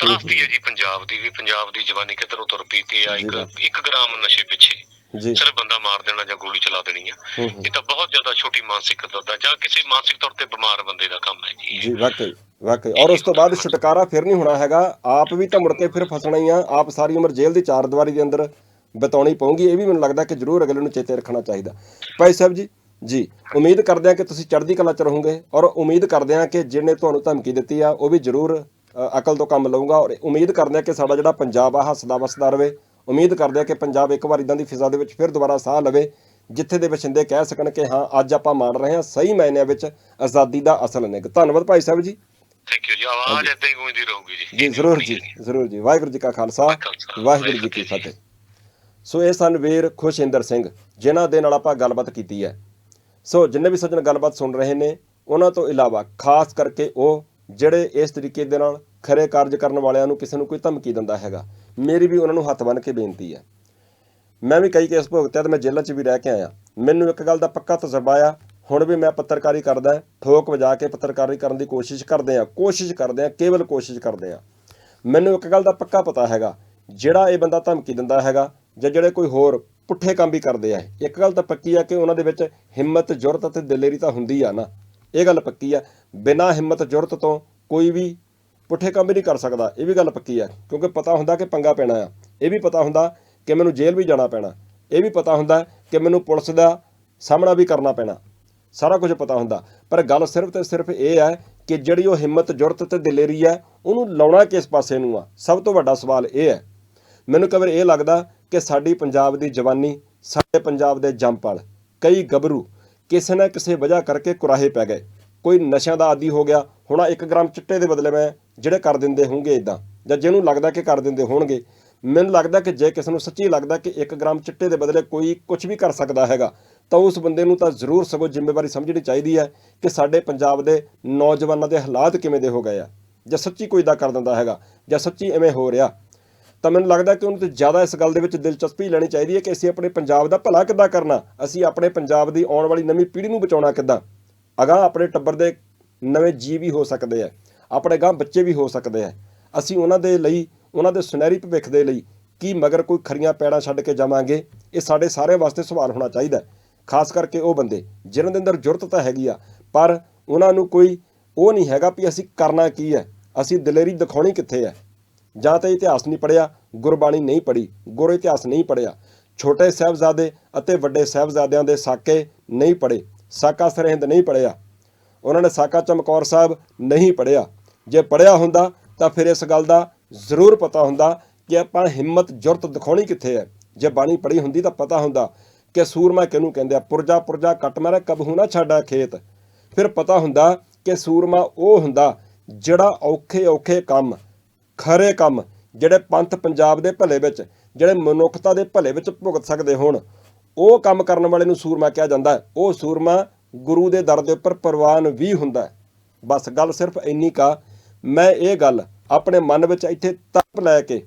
ਤਰਾਸਦੀ ਹੈ ਜੀ ਪੰਜਾਬ ਦੀ ਵੀ ਪੰਜਾਬ ਦੀ ਜਵਾਨੀ ਕਿੱਧਰੋਂ ਤੁਰ ਪਈ ਤੇ ਆ ਇੱਕ ਜੀ। 1 ਗ੍ਰਾਮ ਨਸ਼ੇ ਪਿੱਛੇ ਜੀ। ਸਿਰਫ ਬੰਦਾ ਮਾਰ ਦੇਣਾ ਜਾਂ ਗੋਲੀ ਚਲਾ ਦੇਣੀ ਆ। ਇਹ ਤਾਂ ਬਹੁਤ ਜ਼ਿਆਦਾ ਛੋਟੀ ਮਾਨਸਿਕਤਾ ਦਾ ਜਾਂ ਕਿਸੇ ਮਾਨਸਿਕ ਤੌਰ ਤੇ ਬਿਮਾਰ ਬੰਦੇ ਦਾ ਕੰਮ ਹੈ ਜੀ ਜੀ ਵਾਕਈ ਵਾਕਈ। ਔਰ ਉਸ ਤੋਂ ਬਾਅਦ ਛੁਟਕਾਰਾ ਫਿਰ ਨਹੀਂ ਹੋਣਾ ਹੈਗਾ। ਆਪ ਵੀ ਤਾਂ ਮੁੜ ਕੇ ਫਿਰ ਫਸਣਾ ਹੀ ਆ। ਆਪ ਸਾਰੀ ਉਮਰ ਜੇਲ੍ਹ ਦੀ ਚਾਰ ਦੀਵਾਰੀ ਦੇ ਅੰਦਰ ਬਿਤਾਉਣੀ ਪਊਗੀ। ਇਹ ਵੀ ਮੈਨੂੰ ਲੱਗਦਾ ਕਿ ਜ਼ਰੂਰ ਅਗਲੇ ਨੂੰ ਚੇਤੇ ਰੱਖਣਾ ਚਾਹੀਦਾ। ਭਾਈ ਸਾਹਿਬ ਜੀ ਜੀ ਉਮੀਦ ਕਰਦੇ ਹਾਂ ਕਿ ਤੁਸੀਂ ਚੜ੍ਹਦੀ ਕਲਾ ਚ ਰਹੋਗੇ। ਔਰ ਉਮੀਦ ਕਰਦੇ ਹਾਂ ਕਿ ਜਿਹਨੇ ਤੁਹਾਨੂੰ ਧਮਕੀ ਦਿੱਤੀ ਆ ਉਹ ਵੀ ਜ਼ਰੂਰ ਅਕਲ ਤੋਂ ਕੰਮ ਲਊਗਾ ਔਰ ਉਮੀਦ ਕਰਦੇ ਹਾਂ ਕਿ ਸਾਡਾ ਜਿਹੜਾ ਪੰਜਾਬ ਆ ਹੱਸਦਾ ਵਸਦਾ ਰਵੇ। ਉਮੀਦ ਕਰਦੇ ਹਾਂ ਕਿ ਪੰਜਾਬ ਇੱਕ ਵਾਰ ਇਦਾਂ ਦੀ ਫਿਜ਼ਾ ਦੇ ਵਿੱਚ ਫਿਰ ਦੁਬਾਰਾ ਸਾਹ ਲਵੇ ਜਿੱਥੇ ਦੇ ਵਸਿੰਦੇ ਕਹਿ ਸਕਣ ਕਿ ਹਾਂ ਅੱਜ ਆਪਾਂ ਮੰਨ ਰਹੇ ਹਾਂ ਸਹੀ ਮਾਇਨਿਆਂ ਵਿੱਚ ਆਜ਼ਾਦੀ ਦਾ ਅਸਲ ਨਿਗ ਧੰਨਵਾਦ ਭਾਈ ਸਾਹਿਬ ਜੀ। ਥੈਂਕ ਯੂ ਜੀ ਆਵਾਜ਼ ਏਦਾਂ ਹੀ ਗੂੰਜਦੀ ਰਹੂਗੀ ਜੀ। ਜੀ ਜ਼ਰੂਰ ਜੀ ਜ਼ਰੂਰ ਜੀ। ਵਾਹਿਗੁਰੂ ਜੀ ਕਾ ਖਾਲਸਾ ਖਾਲਸਾ, ਵਾਹਿਗੁਰੂ ਜੀ ਕੀ ਫਤਿਹ। ਸੋ ਇਹ ਸਨ ਵੀਰ ਖੁਸ਼ਿੰਦਰ ਸਿੰਘ ਜਿਨ੍ਹਾਂ ਦੇ ਨਾਲ ਆਪਾਂ ਗੱਲਬਾਤ ਕੀਤੀ ਹੈ। ਸੋ ਜਿੰਨੇ ਵੀ ਸੱਜਣ ਗੱਲਬਾਤ ਸੁਣ ਰਹੇ ਨੇ ਉਹਨਾਂ ਤੋਂ ਇਲਾਵਾ ਖਾਸ ਕਰਕੇ ਉਹ ਜਿਹੜੇ ਇਸ ਤਰੀਕੇ ਦੇ ਨਾਲ ਖਰੇ ਕਾਰਜ ਕਰਨ ਵਾਲਿਆਂ ਨੂੰ ਕਿਸੇ ਨੂੰ ਕੋਈ ਧਮਕੀ ਦਿੰਦਾ ਹੈਗਾ, ਮੇਰੀ ਵੀ ਉਹਨਾਂ ਨੂੰ ਹੱਥ ਬੰਨ੍ਹ ਕੇ ਬੇਨਤੀ ਹੈ। ਮੈਂ ਵੀ ਕਈ ਕੇਸ ਭੁਗਤਿਆ ਤੇ ਮੈਂ ਜੇਲ੍ਹਾਂ 'ਚ ਵੀ ਰਹਿ ਕੇ ਆਇਆ। ਮੈਨੂੰ ਇੱਕ ਗੱਲ ਦਾ ਪੱਕਾ ਤਜਰਬਾ ਆ, ਹੁਣ ਵੀ ਮੈਂ ਪੱਤਰਕਾਰੀ ਕਰਦਾ, ਠੋਕ ਵਜਾ ਕੇ ਪੱਤਰਕਾਰੀ ਕਰਨ ਦੀ ਕੋਸ਼ਿਸ਼ ਕਰਦੇ ਆ, ਕੋਸ਼ਿਸ਼ ਕਰਦੇ ਆ, ਕੇਵਲ ਕੋਸ਼ਿਸ਼ ਕਰਦੇ ਆ। ਮੈਨੂੰ ਇੱਕ ਗੱਲ ਦਾ ਪੱਕਾ ਪਤਾ ਹੈਗਾ, ਜਿਹੜਾ ਇਹ ਬੰਦਾ ਧਮਕੀ ਦਿੰਦਾ ਹੈਗਾ ਜਾਂ ਜਿਹੜੇ ਕੋਈ ਹੋਰ ਪੁੱਠੇ ਕੰਮ ਵੀ ਕਰਦੇ ਆ, ਇੱਕ ਗੱਲ ਤਾਂ ਪੱਕੀ ਆ ਕਿ ਉਹਨਾਂ ਦੇ ਵਿੱਚ ਹਿੰਮਤ, ਜੁਰਤ ਅਤੇ ਦਲੇਰੀ ਤਾਂ ਹੁੰਦੀ ਆ ਨਾ। ਇਹ ਗੱਲ ਪੱਕੀ ਆ, ਬਿਨਾਂ ਹਿੰਮਤ ਜੁਰਤ ਤੋਂ ਕੋਈ ਵੀ ਪੁੱਠੇ ਕੰਮ ਵੀ ਨਹੀਂ ਕਰ ਸਕਦਾ, ਇਹ ਵੀ ਗੱਲ ਪੱਕੀ ਆ, ਕਿਉਂਕਿ ਪਤਾ ਹੁੰਦਾ ਕਿ ਪੰਗਾ ਪੈਣਾ ਆ, ਇਹ ਵੀ ਪਤਾ ਹੁੰਦਾ ਕਿ ਮੈਨੂੰ ਜੇਲ੍ਹ ਵੀ ਜਾਣਾ ਪੈਣਾ, ਇਹ ਵੀ ਪਤਾ ਹੁੰਦਾ ਕਿ ਮੈਨੂੰ ਪੁਲਿਸ ਦਾ ਸਾਹਮਣਾ ਵੀ ਕਰਨਾ ਪੈਣਾ, ਸਾਰਾ ਕੁਝ ਪਤਾ ਹੁੰਦਾ, ਪਰ ਗੱਲ ਸਿਰਫ ਤੇ ਸਿਰਫ ਇਹ ਹੈ ਕਿ ਜਿਹੜੀ ਉਹ ਹਿੰਮਤ ਜੁਰਤ ਤੇ ਦਲੇਰੀ ਹੈ ਉਹਨੂੰ ਲਾਉਣਾ ਕਿਸ ਪਾਸੇ ਨੂੰ ਆ, ਸਭ ਤੋਂ ਵੱਡਾ ਸਵਾਲ ਇਹ ਹੈ ਮੈਨੂੰ ਕਈ ਵਾਰ ਇਹ ਲੱਗਦਾ ਕਿ ਸਾਡੀ ਪੰਜਾਬ ਦੀ ਜਵਾਨੀ, ਸਾਡੇ ਪੰਜਾਬ ਦੇ ਜੰਪਲ ਕਈ ਗੱਭਰੂ ਕਿਸੇ ਨਾ ਕਿਸੇ ਵਜ੍ਹਾ ਕਰਕੇ ਕੁਰਾਹੇ ਪੈ ਗਏ। ਕੋਈ ਨਸ਼ਿਆਂ ਦਾ ਆਦੀ ਹੋ ਗਿਆ, ਹੁਣ 1 ਗ੍ਰਾਮ ਚਿੱਟੇ ਦੇ ਬਦਲੇ ਮੈਂ ਜਿਹੜੇ ਕਰ ਦਿੰਦੇ ਹੋਣਗੇ ਇਦਾਂ ਜਾਂ ਜਿਹਨੂੰ ਲੱਗਦਾ ਕਿ ਕਰ ਦਿੰਦੇ ਹੋਣਗੇ, ਮੈਨੂੰ ਲੱਗਦਾ ਕਿ ਜੇ ਕਿਸੇ ਨੂੰ ਸੱਚੀ ਲੱਗਦਾ ਕਿ 1 ਗ੍ਰਾਮ ਚਿੱਟੇ ਦੇ ਬਦਲੇ ਕੋਈ ਕੁਝ ਵੀ ਕਰ ਸਕਦਾ ਹੈਗਾ, ਤਾਂ ਉਸ ਬੰਦੇ ਨੂੰ ਤਾਂ ਜ਼ਰੂਰ ਸਗੋਂ ਜ਼ਿੰਮੇਵਾਰੀ ਸਮਝਣੀ ਚਾਹੀਦੀ ਹੈ ਕਿ ਸਾਡੇ ਪੰਜਾਬ ਦੇ ਨੌਜਵਾਨਾਂ ਦੇ ਹਾਲਾਤ ਕਿਵੇਂ ਦੇ ਹੋ ਗਏ ਆ, ਜਾਂ ਸੱਚੀ ਕੋਈ ਦਾ ਕਰ ਦਿੰਦਾ ਹੈਗਾ, ਜਾਂ ਸੱਚੀ ਐਵੇਂ ਹੋ ਰਿਹਾ। ਤਾਂ ਮੈਨੂੰ ਲੱਗਦਾ ਕਿ ਉਹਨੂੰ ਤੇ ਜ਼ਿਆਦਾ ਇਸ ਗੱਲ ਦੇ ਵਿੱਚ ਦਿਲਚਸਪੀ ਲੈਣੀ ਚਾਹੀਦੀ ਹੈ ਕਿ ਅਸੀਂ ਆਪਣੇ ਪੰਜਾਬ ਦਾ ਭਲਾ ਕਿੱਦਾਂ ਕਰਨਾ, ਅਸੀਂ ਆਪਣੇ ਪੰਜਾਬ ਦੀ ਆਉਣ ਵਾਲੀ ਨਵੀਂ ਪੀੜ੍ਹੀ ਨੂੰ ਬਚਾਉਣਾ ਕਿੱਦਾਂ? ਅਗਾਂਹ ਆਪਣੇ ਟੱਬਰ ਦੇ ਨਵੇਂ ਜੀਵ ਵੀ ਹੋ ਸਕਦੇ ਆ, ਆਪਣੇ ਗਾਂ ਬੱਚੇ ਵੀ ਹੋ ਸਕਦੇ ਆ। ਅਸੀਂ ਉਹਨਾਂ ਦੇ ਲਈ, ਉਹਨਾਂ ਦੇ ਸੁਨਹਿਰੀ ਭਵਿੱਖ ਦੇ ਲਈ ਕੀ ਮਗਰ ਕੋਈ ਖਰੀਆਂ ਪੈੜਾਂ ਛੱਡ ਕੇ ਜਾਵਾਂਗੇ? ਇਹ ਸਾਡੇ ਸਾਰਿਆਂ ਵਾਸਤੇ ਸਵਾਲ ਹੋਣਾ ਚਾਹੀਦਾ ਖਾਸ ਕਰਕੇ ਉਹ ਬੰਦੇ ਜਿਨ੍ਹਾਂ ਦੇ ਅੰਦਰ ਜੁਰਤ ਤਾਂ ਹੈਗੀ ਆ, ਪਰ ਉਹਨਾਂ ਨੂੰ ਕੋਈ ਉਹ ਨਹੀਂ ਹੈਗਾ ਵੀ ਅਸੀਂ ਕਰਨਾ ਕੀ ਹੈ, ਅਸੀਂ ਦਲੇਰੀ ਦਿਖਾਉਣੀ ਕਿੱਥੇ ਹੈ। ਜਾਂ ਤਾਂ ਇਤਿਹਾਸ ਨਹੀਂ ਪੜਿਆ ਗੁਰਬਾਣੀ ਨਹੀਂ ਪੜ੍ਹੀ, ਗੁਰ ਇਤਿਹਾਸ ਨਹੀਂ ਪੜਿਆ ਛੋਟੇ ਸਾਹਿਬਜ਼ਾਦੇ ਅਤੇ ਵੱਡੇ ਸਾਹਿਬਜ਼ਾਦਿਆਂ ਦੇ ਸਾਕੇ ਨਹੀਂ ਪੜੇ ਸਾਕਾ ਸਰਹਿੰਦ ਨਹੀਂ ਪੜਿਆ ਉਹਨਾਂ ਨੇ ਸਾਕਾ ਚਮਕੌਰ ਸਾਹਿਬ ਨਹੀਂ ਪੜਿਆ ਜੇ ਪੜਿਆ ਹੁੰਦਾ ਤਾਂ ਫਿਰ ਇਸ ਗੱਲ ਦਾ ਜ਼ਰੂਰ ਪਤਾ ਹੁੰਦਾ ਕਿ ਆਪਾਂ ਹਿੰਮਤ, ਜੁਰਤ ਦਿਖਾਉਣੀ ਕਿੱਥੇ ਹੈ। ਜੇ ਬਾਣੀ ਪੜੀ ਹੁੰਦੀ ਤਾਂ ਪਤਾ ਹੁੰਦਾ ਕਿ ਸੂਰਮਾ ਕਿਹਨੂੰ ਕਹਿੰਦੇ ਆ, ਪੁਰਜਾ ਪੁਰਜਾ ਕੱਟ ਮਾਰੇ ਕਬਹੂ ਨਾ ਛਾਡਾ ਖੇਤ। ਫਿਰ ਪਤਾ ਹੁੰਦਾ ਕਿ ਸੂਰਮਾ ਉਹ ਹੁੰਦਾ ਜਿਹੜਾ ਔਖੇ ਔਖੇ ਕੰਮ ਖਰੇ ਕੰਮ ਜਿਹੜੇ ਪੰਥ ਪੰਜਾਬ ਦੇ ਭਲੇ ਵਿੱਚ, ਜਿਹੜੇ ਮਨੁੱਖਤਾ ਦੇ ਭਲੇ ਵਿੱਚ ਭੁਗਤ ਸਕਦੇ ਹੋਣ, ਉਹ ਕੰਮ ਕਰਨ ਵਾਲੇ ਨੂੰ ਸੂਰਮਾ ਕਿਹਾ ਜਾਂਦਾ ਹੈ। ਉਹ ਸੂਰਮਾ ਗੁਰੂ ਦੇ ਦਰ ਦੇ ਉੱਪਰ ਪ੍ਰਵਾਨ ਵੀ ਹੁੰਦਾ ਹੈ। ਬਸ ਗੱਲ ਸਿਰਫ ਇੰਨੀ ਕਾ, ਮੈਂ ਇਹ ਗੱਲ ਆਪਣੇ ਮਨ ਵਿੱਚ ਇੱਥੇ ਤਪ ਲੈ ਕੇ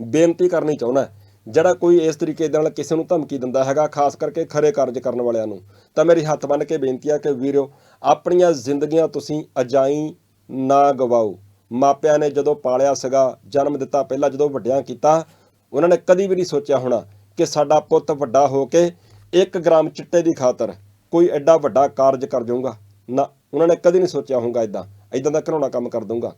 ਬੇਨਤੀ ਕਰਨੀ ਚਾਹੁੰਦਾ ਜਿਹੜਾ ਕੋਈ ਇਸ ਤਰੀਕੇ ਦੇ ਨਾਲ ਕਿਸੇ ਨੂੰ ਧਮਕੀ ਦਿੰਦਾ ਹੈਗਾ, ਖਾਸ ਕਰਕੇ ਖਰੇ ਕਾਰਜ ਕਰਨ ਵਾਲਿਆਂ ਨੂੰ, ਤਾਂ ਮੇਰੀ ਹੱਥ ਬੰਨ ਕੇ ਬੇਨਤੀ ਆ ਕਿ ਵੀਰੋ, ਆਪਣੀਆਂ ਜ਼ਿੰਦਗੀਆਂ ਤੁਸੀਂ ਅਜਾਈ ਨਾ ਗਵਾਓ। ਮਾਪਿਆਂ ਨੇ ਜਦੋਂ ਪਾਲਿਆ ਸੀਗਾ, ਜਨਮ ਦਿੱਤਾ ਪਹਿਲਾਂ ਜਦੋਂ ਵੱਡਿਆਂ ਕੀਤਾ, ਉਹਨਾਂ ਨੇ ਕਦੀ ਵੀ ਨਹੀਂ ਸੋਚਿਆ ਹੋਣਾ ਕਿ ਸਾਡਾ ਪੁੱਤ ਵੱਡਾ ਹੋ ਕੇ 1 ਗ੍ਰਾਮ ਚਿੱਟੇ ਦੀ ਖਾਤਰ ਕੋਈ ਐਡਾ ਵੱਡਾ ਕਾਰਜ ਕਰ ਜਾਊਗਾ। ਨਾ, ਉਹਨਾਂ ਨੇ ਕਦੀ ਨਹੀਂ ਸੋਚਿਆ ਹੋਊਗਾ ਇਦਾਂ ਇਦਾਂ ਦਾ ਘਰੋਣਾ ਕੰਮ ਕਰ ਦਊਗਾ।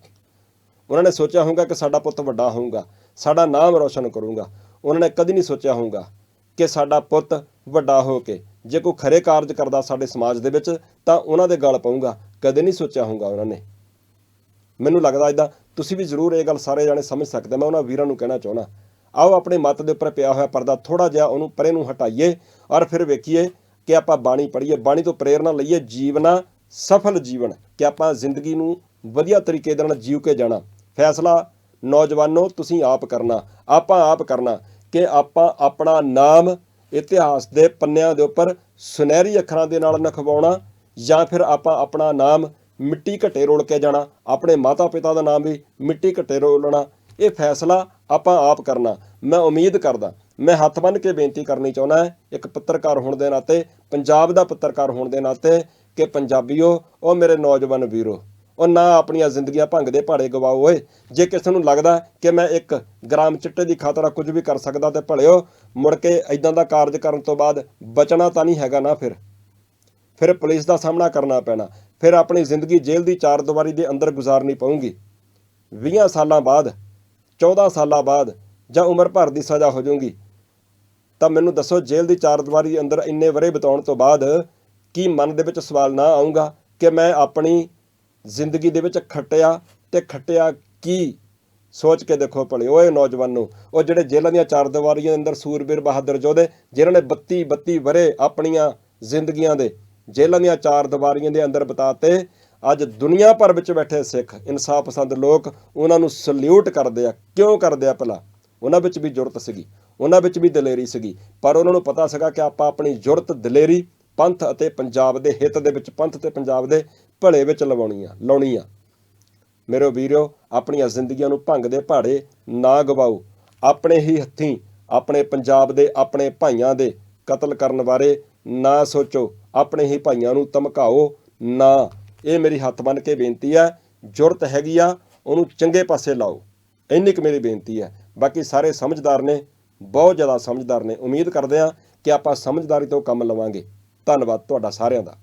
ਉਹਨਾਂ ਨੇ ਸੋਚਿਆ ਹੋਊਗਾ ਕਿ ਸਾਡਾ ਪੁੱਤ ਵੱਡਾ ਹੋਊਗਾ, ਸਾਡਾ ਨਾਮ ਰੌਸ਼ਨ ਕਰੂਗਾ। ਉਹਨਾਂ ਨੇ ਕਦੀ ਨਹੀਂ ਸੋਚਿਆ ਹੋਊਗਾ ਕਿ ਸਾਡਾ ਪੁੱਤ ਵੱਡਾ ਹੋ ਕੇ ਜੇ ਕੋਈ ਖਰੇ ਕਾਰਜ ਕਰਦਾ ਸਾਡੇ ਸਮਾਜ ਦੇ ਵਿੱਚ, ਤਾਂ ਉਹਨਾਂ ਦੇ ਗਲ ਪਾਊਗਾ। ਕਦੇ ਨਹੀਂ ਸੋਚਿਆ ਹੋਊਗਾ ਉਹਨਾਂ ਨੇ। ਮੈਨੂੰ ਲੱਗਦਾ ਇਦਾਂ ਤੁਸੀਂ ਵੀ ਜ਼ਰੂਰ ਇਹ ਗੱਲ ਸਾਰੇ ਜਾਣੇ ਸਮਝ ਸਕਦੇ ਮੈਂ ਉਹਨਾਂ ਵੀਰਾਂ ਨੂੰ ਕਹਿਣਾ ਚਾਹੁੰਦਾ। ਆਓ ਆਪਣੇ ਮਤ ਦੇ ਉੱਪਰ ਪਿਆ ਹੋਇਆ ਪਰਦਾ ਥੋੜਾ ਜਿਹਾ ਉਹਨੂੰ ਪਰੇ ਨੂੰ ਹਟਾਈਏ ਔਰ ਫਿਰ ਵੇਖੀਏ ਕਿ ਆਪਾਂ ਬਾਣੀ ਪੜ੍ਹੀਏ। ਬਾਣੀ ਤੋਂ ਪ੍ਰੇਰਣਾ ਲਈਏ ਜੀਵਨਾ, ਸਫਲ ਜੀਵਨ, ਕਿ ਆਪਾਂ ਜ਼ਿੰਦਗੀ ਨੂੰ ਵਧੀਆ ਤਰੀਕੇ ਦੇ ਨਾਲ ਜੀਵ ਕੇ ਜਾਣਾ। ਫੈਸਲਾ ਨੌਜਵਾਨੋ, ਤੁਸੀਂ ਆਪ ਕਰਨਾ, ਆਪਾਂ ਆਪ ਕਰਨਾ ਕਿ ਆਪਾਂ ਆਪਣਾ ਨਾਮ ਇਤਿਹਾਸ ਦੇ ਪੰਨਿਆਂ ਦੇ ਉੱਪਰ ਸੁਨਹਿਰੀ ਅੱਖਰਾਂ ਦੇ ਨਾਲ ਨਖਵਾਉਣਾ ਜਾਂ ਫਿਰ ਆਪਾਂ ਆਪਣਾ ਨਾਮ ਮਿੱਟੀ ਘੱਟੇ ਰੋਲ ਕੇ ਜਾਣਾ, ਆਪਣੇ ਮਾਤਾ ਪਿਤਾ ਦਾ ਨਾਮ ਵੀ ਮਿੱਟੀ ਘੱਟੇ ਰੋਲਣਾ, ਇਹ ਫੈਸਲਾ ਆਪਾਂ ਆਪ ਕਰਨਾ। ਮੈਂ ਉਮੀਦ ਕਰਦਾ, ਮੈਂ ਹੱਥ ਬੰਨ੍ਹ ਕੇ ਬੇਨਤੀ ਕਰਨੀ ਚਾਹੁੰਦਾ ਇੱਕ ਪੱਤਰਕਾਰ ਹੋਣ ਦੇ ਨਾਤੇ, ਪੰਜਾਬ ਦਾ ਪੱਤਰਕਾਰ ਹੋਣ ਦੇ ਨਾਤੇ ਕਿ ਪੰਜਾਬੀਓ, ਉਹ ਮੇਰੇ ਨੌਜਵਾਨ ਵੀਰੋ, ਉਹ ਨਾ ਆਪਣੀਆਂ ਜ਼ਿੰਦਗੀਆਂ ਭੰਗ ਦੇ ਭਾੜੇ ਗਵਾਓ ਓਏ। ਜੇ ਕਿਸੇ ਨੂੰ ਲੱਗਦਾ ਕਿ ਮੈਂ ਇੱਕ ਗ੍ਰਾਮ ਚਿੱਟੇ ਦੀ ਖਾਤਰ ਕੁਝ ਵੀ ਕਰ ਸਕਦਾ ਤੇ ਭਲਿਓ, ਮੁੜ ਕੇ ਇਦਾਂ ਦਾ ਕਾਰਜ ਕਰਨ ਤੋਂ ਬਾਅਦ ਬਚਣਾ ਤਾਂ ਨਹੀਂ ਹੈਗਾ ਨਾ ਫਿਰ। ਫਿਰ ਪੁਲਿਸ ਦਾ ਸਾਹਮਣਾ ਕਰਨਾ ਪੈਣਾ। ਫਿਰ ਆਪਣੀ ਜ਼ਿੰਦਗੀ ਜੇਲ੍ਹ ਦੀ ਚਾਰ ਦੀਵਾਰੀ ਦੇ ਅੰਦਰ ਗੁਜ਼ਾਰਨੀ ਪਊਗੀ। 20 ਸਾਲਾਂ ਬਾਅਦ 14 ਸਾਲਾਂ ਬਾਅਦ ਜਾਂ ਉਮਰ ਭਰ ਦੀ ਸਜ਼ਾ ਹੋ ਜਾਊਗੀ। ਤਾਂ ਮੈਨੂੰ ਦੱਸੋ ਜੇਲ੍ਹ ਦੀ ਚਾਰ ਦੀਵਾਰੀ ਦੇ ਅੰਦਰ ਇੰਨੇ ਵਰੇ ਬਿਤਾਉਣ ਤੋਂ ਬਾਅਦ ਕੀ ਮਨ ਦੇ ਵਿੱਚ ਸਵਾਲ ਨਾ ਆਊਗਾ ਕਿ ਮੈਂ ਆਪਣੀ ਜ਼ਿੰਦਗੀ ਦੇ ਵਿੱਚ ਖੱਟਿਆ ਤੇ ਖੱਟਿਆ ਕੀ? ਸੋਚ ਕੇ ਦੇਖੋ ਭਲੇ, ਓਏ ਨੌਜਵਾਨੋ, ਉਹ ਜਿਹੜੇ ਜੇਲ੍ਹਾਂ ਦੀਆਂ ਚਾਰ ਦੀਵਾਰੀਆਂ ਦੇ ਅੰਦਰ ਸੂਰਬੀਰ ਬਹਾਦਰ ਜੋਧੇ, ਜਿਨ੍ਹਾਂ ਨੇ 32 32 ਵਰੇ ਆਪਣੀਆਂ ਜ਼ਿੰਦਗੀਆਂ ਦੇ ਜੇਲ੍ਹਾਂ ਦੀਆਂ ਚਾਰ ਦੀਵਾਰੀਆਂ ਦੇ ਅੰਦਰ ਬਿਤਾਤੇ। ਅੱਜ ਦੁਨੀਆ ਭਰ ਵਿੱਚ ਬੈਠੇ ਸਿੱਖ, ਇਨਸਾਫ ਪਸੰਦ ਲੋਕ ਉਹਨਾਂ ਨੂੰ ਸਲੂਟ ਕਰਦੇ ਆ। ਕਿਉਂ ਕਰਦੇ ਆ ਭਲਾ? ਉਹਨਾਂ ਵਿੱਚ ਵੀ ਜੁਰਤ ਸੀਗੀ, ਉਹਨਾਂ ਵਿੱਚ ਵੀ ਦਲੇਰੀ ਸੀਗੀ। ਪਰ ਉਹਨਾਂ ਨੂੰ ਪਤਾ ਸੀਗਾ ਕਿ ਆਪਾਂ ਆਪਣੀ ਜੁਰਤ, ਦਲੇਰੀ ਪੰਥ ਅਤੇ ਪੰਜਾਬ ਦੇ ਹਿੱਤ ਦੇ ਵਿੱਚ, ਪੰਥ ਤੇ ਪੰਜਾਬ ਦੇ ਭਲੇ ਵਿੱਚ ਲਵਾਉਣੀ ਆ ਲਾਉਣੀ ਆ ਮੇਰੇ ਵੀਰੋ, ਆਪਣੀਆਂ ਜ਼ਿੰਦਗੀਆਂ ਨੂੰ ਭੰਗ ਦੇ ਭਾੜੇ ਨਾ ਗਵਾਓ। ਆਪਣੇ ਹੀ ਹੱਥੀਂ, ਆਪਣੇ ਪੰਜਾਬ ਦੇ ਆਪਣੇ ਭਾਈਆਂ ਦੇ ਕਤਲ ਕਰਨ ਬਾਰੇ ਨਾ ਸੋਚੋ। ਆਪਣੇ ਹੀ ਭਾਈਆਂ ਨੂੰ ਧਮਕਾਓ। ਨਾ, ਇਹ ਮੇਰੀ ਹੱਥ ਬੰਨ ਕੇ ਬੇਨਤੀ ਹੈ। ਜੁਰਤ ਹੈਗੀ ਆ, ਉਹਨੂੰ ਚੰਗੇ ਪਾਸੇ ਲਾਓ। ਇੰਨੀ ਕੁ ਮੇਰੀ ਬੇਨਤੀ ਹੈ। ਬਾਕੀ ਸਾਰੇ ਸਮਝਦਾਰ ਨੇ, ਬਹੁਤ ਜ਼ਿਆਦਾ ਸਮਝਦਾਰ ਨੇ। ਉਮੀਦ ਕਰਦੇ ਆ ਕਿ ਆਪਾਂ ਸਮਝਦਾਰੀ ਤੋਂ ਕੰਮ ਲਵਾਂਗੇ। ਧੰਨਵਾਦ ਤੁਹਾਡਾ ਸਾਰਿਆਂ ਦਾ।